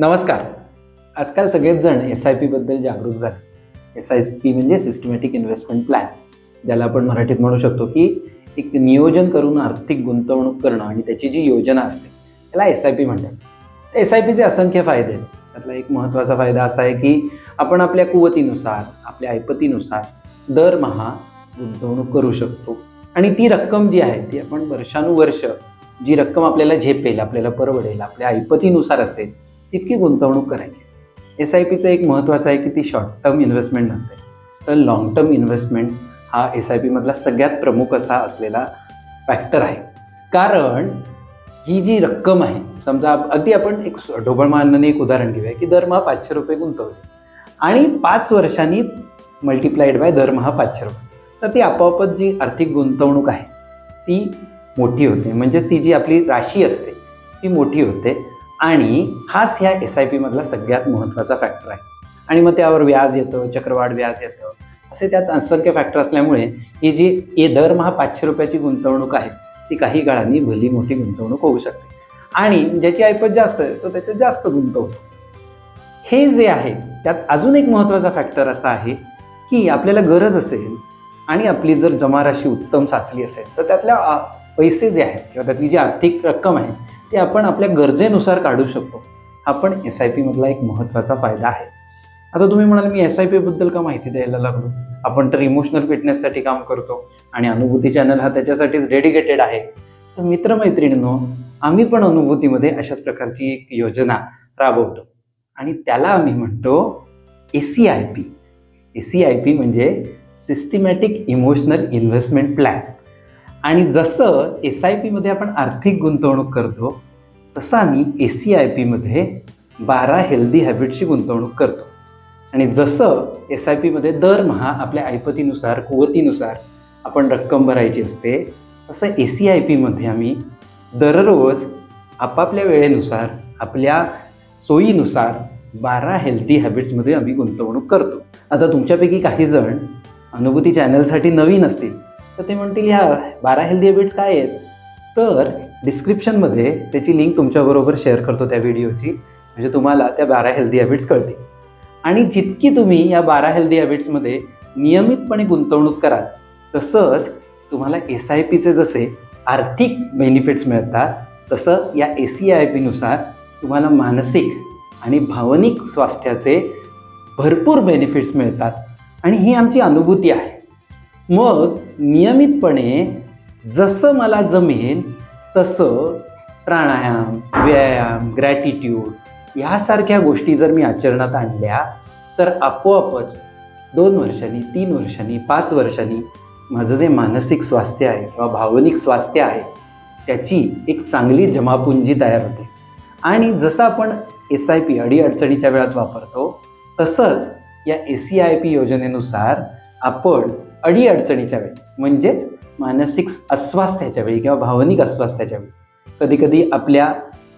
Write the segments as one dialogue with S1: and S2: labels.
S1: नमस्कार. आजकाल सगळेच जण एस आय पीबद्दल जागरूक झाले. एस आय पी म्हणजे सिस्टमॅटिक इन्व्हेस्टमेंट प्लॅन ज्याला आपण मराठीत म्हणू शकतो की एक नियोजन करून आर्थिक गुंतवणूक करणं आणि त्याची जी योजना असते त्याला एस आय पी म्हणतात. एस आय पीचे असंख्य फायदे आहेत. त्यातला एक महत्त्वाचा फायदा असा आहे की आपण आपल्या कुवतीनुसार आपल्या ऐपतीनुसार दरमहा गुंतवणूक करू शकतो. आणि ती रक्कम जी आहे ती आपण वर्षानुवर्ष जी रक्कम आपल्याला झेपेल आपल्याला परवडेल आपल्या ऐपतीनुसार असेल तितकी गुंतवणूक करायची. एस आय पीचं एक महत्त्वाचं आहे की ती शॉर्ट टर्म इन्व्हेस्टमेंट नसते. तर लॉंग टर्म इन्व्हेस्टमेंट हा एस आय पीमधला सगळ्यात प्रमुख असा असलेला फॅक्टर आहे. कारण ही जी रक्कम आहे समजा अगदी आपण एक ढोबळमानाने एक उदाहरण घेऊया की दरमहा पाचशे रुपये गुंतवले. आणि पाच वर्षांनी मल्टिप्लाइड बाय दरमहा पाचशे रुपये. तर ती आपोआपच जी आर्थिक गुंतवणूक आहे ती मोठी होते. म्हणजेच ती जी आपली राशी असते ती मोठी होते. आणि हाच ह्या एस आय पीमधला सगळ्यात महत्त्वाचा फॅक्टर आहे. आणि मग त्यावर व्याज येतं चक्रवाढ व्याज येतं. असे त्यात असंख्य फॅक्टर असल्यामुळे ही जी ए दरमहा पाचशे रुपयाची गुंतवणूक आहे ती काही काळांनी भली मोठी गुंतवणूक होऊ शकते. आणि ज्याची ऐपत जास्त आहे तो त्याच्यात जास्त गुंतवतो. हे जे आहे त्यात अजून एक महत्त्वाचा फॅक्टर असा आहे की आपल्याला गरज असेल आणि आपली जर जमाराशी उत्तम साचली असेल तर त्यातल्या पैसे जे आहेत किंवा त्यातली जी आर्थिक रक्कम आहे ते आपण आपल्या गरजेनुसार काढू शकतो. हा पण एस आय पीमधला एक महत्त्वाचा फायदा आहे. आता तुम्ही म्हणाल मी एस आय पीबद्दल का माहिती द्यायला लागलो? आपण तर इमोशनल फिटनेससाठी काम करतो आणि अनुभूती चॅनल हा त्याच्यासाठीच डेडिकेटेड आहे. तर मित्रमैत्रिणींनो आम्ही पण अनुभूतीमध्ये अशाच प्रकारची एक योजना राबवतो. आणि त्याला आम्ही म्हणतो A C I P A C I P म्हणजे सिस्टमॅटिक इमोशनल इन्व्हेस्टमेंट प्लॅन आणि जसं एस आय पीमध्ये आपण आर्थिक गुंतवणूक करतो तसं आम्ही ए सी आय पीमध्ये बारा हेल्दी हॅबिट्सची गुंतवणूक करतो. आणि जसं एस आय पीमध्ये दरमहा आपल्या ऐपतीनुसार कुवतीनुसार आपण रक्कम भरायची असते तसं ए सी आय पीमध्ये आम्ही दररोज आपापल्या वेळेनुसार आपल्या सोयीनुसार बारा हेल्दी हॅबिट्समध्ये आम्ही गुंतवणूक करतो. आता तुमच्यापैकी काही जण अनुभूती चॅनलसाठी नवीन असतील. तर ते म्हणतील ह्या बारा हेल्दी हॅबिट्स काय आहेत? तर डिस्क्रिप्शनमध्ये त्याची लिंक तुमच्याबरोबर शेअर करतो त्या व्हिडिओची म्हणजे तुम्हाला त्या बारा हेल्दी हॅबिट्स कळतील. आणि जितकी तुम्ही या बारा हेल्दी हॅबिट्समध्ये नियमितपणे गुंतवणूक कराल तसंच तुम्हाला एस आय पीचे जसे आर्थिक बेनिफिट्स मिळतात तसं या ए सी आय पीनुसार तुम्हाला मानसिक आणि भावनिक स्वास्थ्याचे भरपूर बेनिफिट्स मिळतात. आणि ही आमची अनुभूती आहे. मग नियमितपणे जसं मला जमेन तसं प्राणायाम व्यायाम ग्रॅटिट्यूड ह्यासारख्या गोष्टी जर मी आचरणात आणल्या तर आपोआपच दोन वर्षांनी तीन वर्षांनी पाच वर्षांनी माझं जे मानसिक स्वास्थ्य आहे किंवा भावनिक स्वास्थ्य आहे त्याची एक चांगली जमापुंजी तयार होते. आणि जसं आपण एस आय पी अडीअडचणीच्या वेळात वापरतो तसंच या ए सी आय पी योजनेनुसार आपण अडीअडचणीच्या वेळी म्हणजेच मानसिक अस्वास्थ्याच्या वेळी किंवा भावनिक अस्वास्थ्याच्या वेळी. कधीकधी आपल्या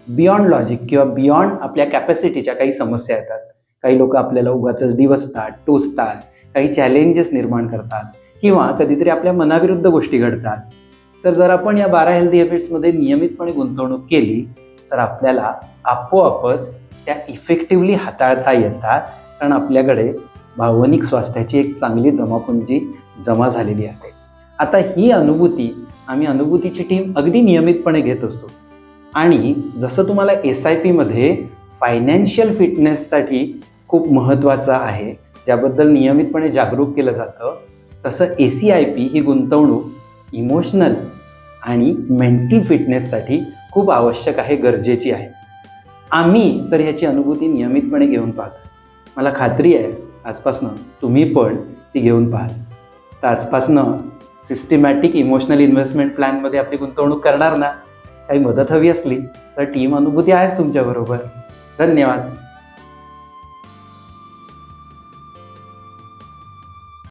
S1: बियॉन्ड लॉजिक किंवा बियॉन्ड आपल्या कॅपॅसिटीच्या काही समस्या येतात. काही लोक आपल्याला उगाच डिवसतात टोचतात काही चॅलेंजेस निर्माण करतात किंवा कधीतरी आपल्या मनाविरुद्ध गोष्टी घडतात. तर जर आपण या बारा हेल्दी हॅबिट्समध्ये नियमितपणे गुंतवणूक केली तर आपल्याला आपोआपच त्या इफेक्टिव्हली हाताळता येतात. कारण आपल्याकडे भावनिक स्वास्थ्याची एक चांगली जमापुंजी जमा झालेली असते. आता ही अनुभूती आम्ही अनुभूतीची टीम अगदी नियमितपणे घेत असतो. आणि जसं तुम्हाला एस आय पीमध्ये फायनान्शियल फिटनेससाठी खूप महत्त्वाचं आहे ज्याबद्दल नियमितपणे जागरूक केलं जातं तसं ए सी आय पी ही गुंतवणूक इमोशनल आणि मेंटल फिटनेससाठी खूप आवश्यक आहे गरजेची आहे. आम्ही तर ह्याची अनुभूती नियमितपणे घेऊन पाहतो. मला खात्री आहे आजपासनं तुम्ही पण ती घेऊन पाहाल. तर आजपासनं सिस्टमॅटिक इमोशनल इन्व्हेस्टमेंट प्लॅनमध्ये आपली गुंतवणूक करणार ना काही मदत हवी असली तर टीम अनुभूती आहेच तुमच्याबरोबर धन्यवाद.